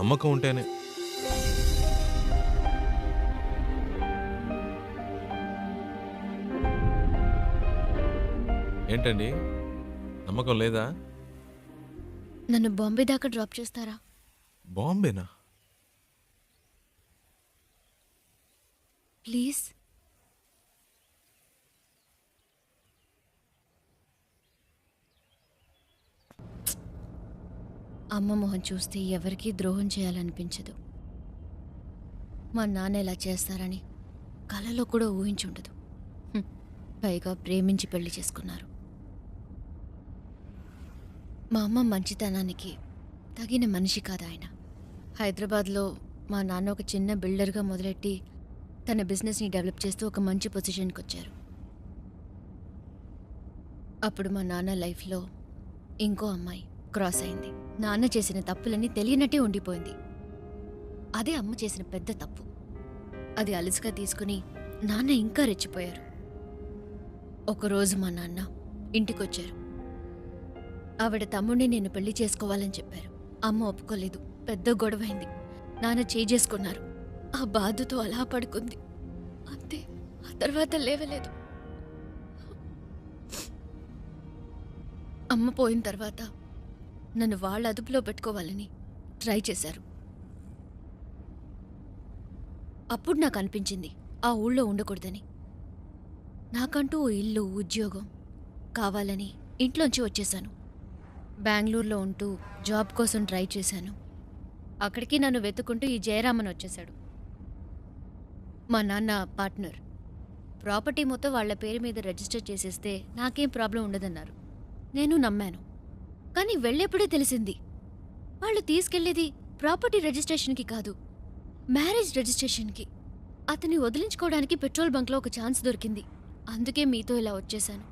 నమ్మకం ఉంటేనే. ఏంటండి? నమ్మకం లేదా? నన్ను బాంబే దాకా డ్రాప్ చేస్తారా? బాంబేనా? ప్లీజ్. అమ్మ మొహం చూస్తే ఎవరికీ ద్రోహం చేయాలనిపించదు. మా నాన్న ఇలా చేస్తారని కలలో కూడా ఊహించుండదు. హ్మ్. పైగా ప్రేమించి పెళ్ళి చేసుకున్నారు. మా అమ్మ మంచితనానికి తగిన మనిషి కాదు ఆయన. హైదరాబాద్లో మా నాన్న ఒక చిన్న బిల్డర్గా మొదలెట్టి తన బిజినెస్ని డెవలప్ చేస్తూ ఒక మంచి పొజిషన్కి వచ్చారు. అప్పుడు మా నాన్న లైఫ్లో ఇంకో అమ్మాయి క్రాస్ అయింది. నాన్న చేసిన తప్పులన్నీ తెలియనట్టే ఉండిపోయింది. అదే అమ్మ చేసిన పెద్ద తప్పు. అది అలసిగా తీసుకుని నాన్న ఇంకా రెచ్చిపోయారు. ఒకరోజు మా నాన్న ఇంటికొచ్చారు. ఆవిడ తమ్ముడిని నేను పెళ్ళి చేసుకోవాలని చెప్పారు. అమ్మ ఒప్పుకోలేదు. పెద్ద గొడవైంది. నాన్న చేసుకున్నారు. ఆ బాధతో అలా పడుకుంది. అంతే. ఆ తర్వాత లేవలేదు. అమ్మ పోయిన తర్వాత నన్ను వాళ్ళ అదుపులో పెట్టుకోవాలని ట్రై చేశారు. అప్పుడు నాకు అనిపించింది ఆ ఊళ్ళో ఉండకూడదని. నాకంటూ ఇల్లు ఉద్యోగం కావాలని ఇంట్లోంచి వచ్చేశాను. బెంగళూరులో ఉంటూ జాబ్ కోసం ట్రై చేశాను. అక్కడికి నన్ను వెతుకుంటూ ఈ జయరామన్ వచ్చేశాడు. మా నాన్న పార్ట్నర్. ప్రాపర్టీ మొత్తం వాళ్ళ పేరు మీద రిజిస్టర్ చేసేస్తే నాకేం ప్రాబ్లం ఉండదన్నారు. నేను నమ్మాను. కానీ వెళ్ళేప్పుడే తెలిసింది. వాళ్ళు తీసుకెళ్ళేది ప్రాపర్టీ రిజిస్ట్రేషన్కి కాదు మ్యారేజ్ రిజిస్ట్రేషన్కి. అతన్ని వదిలించుకోవడానికి పెట్రోల్ బంక్లో ఒక ఛాన్స్ దొరికింది. అందుకే మీతో ఇలా వచ్చేశాను.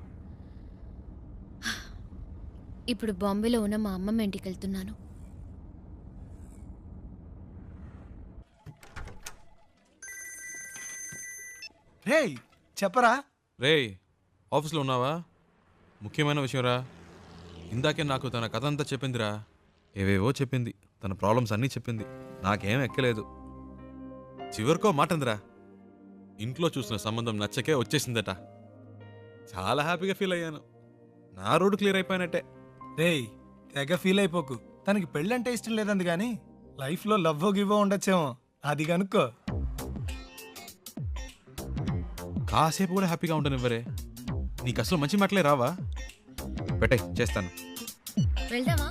ఇప్పుడు బాంబేలో ఉన్న మా అమ్మమ్మ ఇంటికి వెళ్తున్నాను. రేయ్ చెప్పరా? రేయ్ ఆఫీస్లో ఉన్నావా? ముఖ్యమైన విషయంరా. ఇందాకే నాకు తన కథ అంతా చెప్పిందిరా. ఏవేవో చెప్పింది. తన ప్రాబ్లమ్స్ అన్నీ చెప్పింది. నాకేం ఎక్కలేదు. చివరికో మాట అందిరా ఇంట్లో చూసిన సంబంధం నచ్చకే వచ్చేసిందట. చాలా హ్యాపీగా ఫీల్ అయ్యాను. నా రోడ్డు క్లియర్ అయిపోయినట్టే. రేయ్ తెగ ఫీల్ అయిపోకు. తనకి పెళ్ళంటే ఇష్టం లేదంది కానీ లైఫ్లో లవ్ గివ్వో ఉండొచ్చేమో. అది కనుక్కో కాసేపు కూడా హ్యాపీగా ఉంటాను ఇవ్వరే నీకు అసలు మంచి మాటలే రావా? పెట్టే చేస్తాను. వెళ్దామా?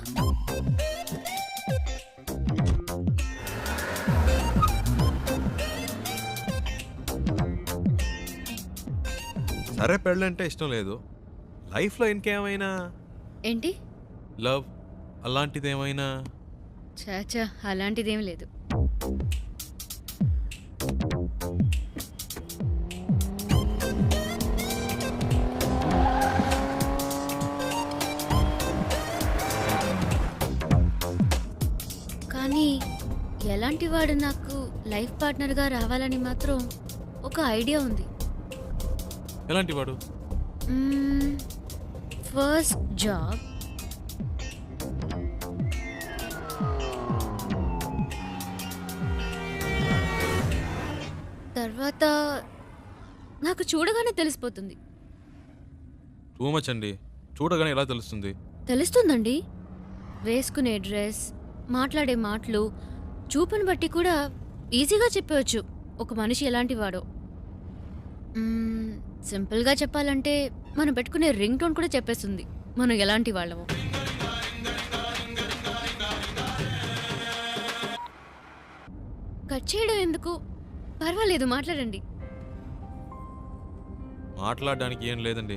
సరే పెళ్ళంటే ఇష్టం లేదు. లైఫ్లో ఇంకేమైనా? ఏంటి? లవ్ అలాంటిది ఏమైనా చాచా అలాంటిదేం లేదు. ఎలాంటి వాడు నాకు లైఫ్ పార్ట్నర్గా రావాలని మాత్రం ఒక ఐడియా ఉంది. ఎలాంటి వాడు? First job. తర్వాత నాకు చూడగానే తెలిసిపోతుంది. టూ మచ్ అండి. చూడగానే ఎలా తెలుస్తుంది? తెలుస్తుందండి. వేసుకునే డ్రెస్ మాట్లాడే మాటలు చూపుని బట్టి కూడా ఈజీగా చెప్పవచ్చు. ఒక మనిషి ఎలాంటి వాడో మ్మ్, సింపుల్గా చెప్పాలంటే మనం పెట్టుకునే రింగ్ టోన్ కూడా చెప్పేస్తుంది. మనం ఎలాంటి వాళ్ళమో. కట్ చేయడం ఎందుకు? పర్వాలేదు మాట్లాడండి. మాట్లాడడానికి ఏం లేదండి.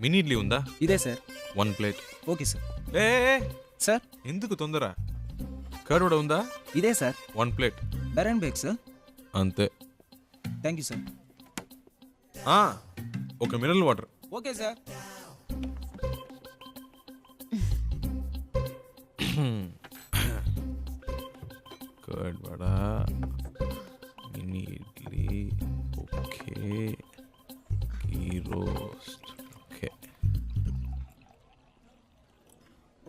మినీ ఇడ్లీ ఉందా? ఇదే sir. One plate okay sir. ఏ సార్? ఎందుకు తొందర? కర్డ్ కూడా ఉందా? ఇదే సార్. వన్ ప్లేట్ బెరన్ బేక్ సార్. అంతే. Thank you sir. ఆ, ఒక mineral water. Okay sir. Curd vada mini idli okay.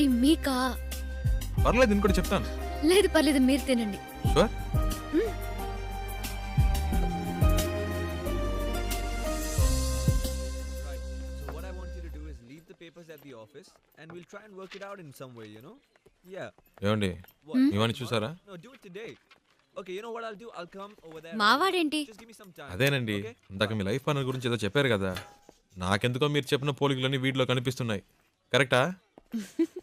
Sorry మీకా? పర్లేదు ఇంకోటి చెప్తాను. లేదు పర్లేదు మీరు తినండి. అదేనండి. ఇందాక మీ లైఫ్ పార్ట్నర్ గురించి ఏదో చెప్పారు కదా. నాకెందుకో మీరు చెప్పిన పోలికలన్నీ వీటిలో కనిపిస్తున్నాయి. కరెక్టా?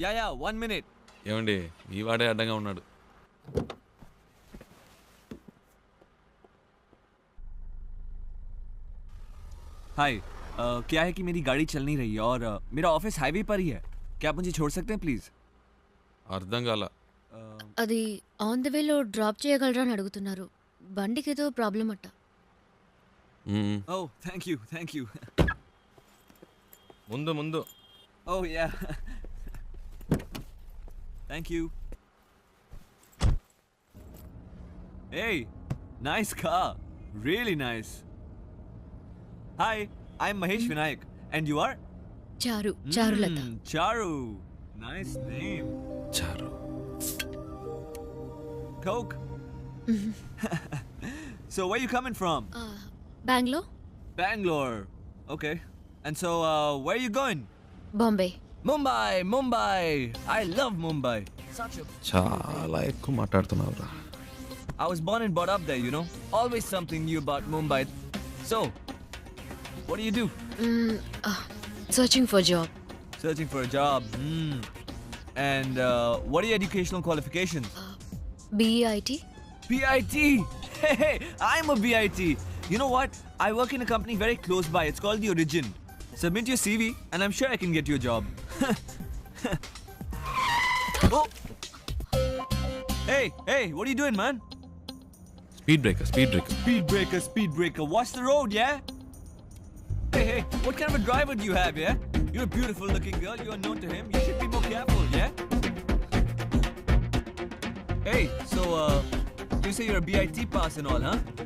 Yeah, yeah. One minute. ఏమండి ఈ వాడే అడ్డంగా ఉన్నాడు हाय क्या है कि मेरी गाड़ी चल नहीं रही है और uh, मेरा ऑफिस हाईवे पर ही है क्या आप मुझे छोड़ सकते हैं प्लीज అర్థం కాల అది ఆన్ ద వేలో డ్రాప్ చేయగలరా అని అడుగుతున్నారు బండికి ఏదో ప్రాబ్లం అట్ట మ్మ్. Oh thank you thank you ముందు ముందు Oh yeah. Thank you. Hey, nice car. Really nice. Hi, I'm Mahesh hmm. Vinayak. And you are? Charu. Hmm, Charulata. Mm, Charu. Nice name. Charu. Coke. Mm-hmm. so where you coming from? Uh, Bangalore. Bangalore. Okay. And so uh, where you going? Bombay. Mumbai, Mumbai. I love Mumbai. Such a చాలా ఎక్కువ మాట్లాడుతున్నావురా I was born and brought up there, you know. Always something new about Mumbai. So, what do you do? Searching for job Searching for a job. Hmm. And uh, what are your educational qualifications? BE IT BIT. Hey, hey, I'm a BIT. You know what? I work in a company very close by. It's called The Origin. Submit your CV, and I'm sure I can get you a job. oh. Hey, hey, what are you doing, man? Speed breaker, speed breaker. Speed breaker, speed breaker. Watch the road, yeah? Hey, hey, what kind of a driver do you have, yeah? You're a beautiful looking girl, you are unknown to him. You should be more careful, yeah? Hey, so, uh, you say you're a BIT pass and all, huh?